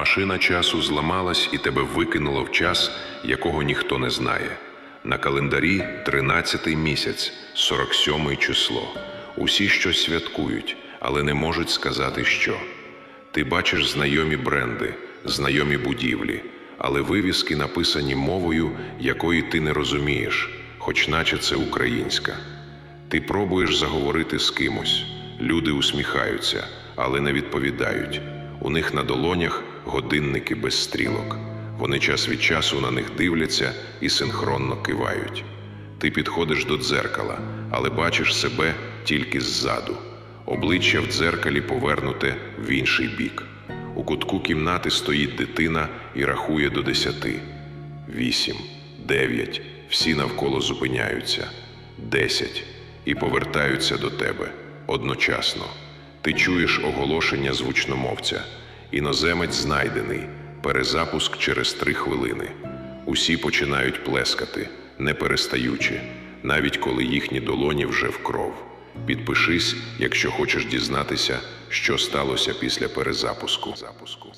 Машина часу зламалась і тебе викинуло в час, якого ніхто не знає. На календарі 13-й місяць, 47 число. Усі щось святкують, але не можуть сказати що. Ти бачиш знайомі бренди, знайомі будівлі, але вивіски написані мовою, якої ти не розумієш, хоч наче це українська. Ти пробуєш заговорити з кимось. Люди усміхаються, але не відповідають. У них на долонях годинники без стрілок. Вони час від часу на них дивляться і синхронно кивають. Ти підходиш до дзеркала, але бачиш себе тільки ззаду. Обличчя в дзеркалі повернуте в інший бік. У кутку кімнати стоїть дитина і рахує до десяти. Вісім, дев'ять. Всі навколо зупиняються. Десять. І повертаються до тебе одночасно. Ти чуєш оголошення звучномовця. Іноземець знайдений. Перезапуск через три хвилини. Усі починають плескати, не перестаючи, навіть коли їхні долоні вже в кров. Підпишись, якщо хочеш дізнатися, що сталося після перезапуску. Запуску.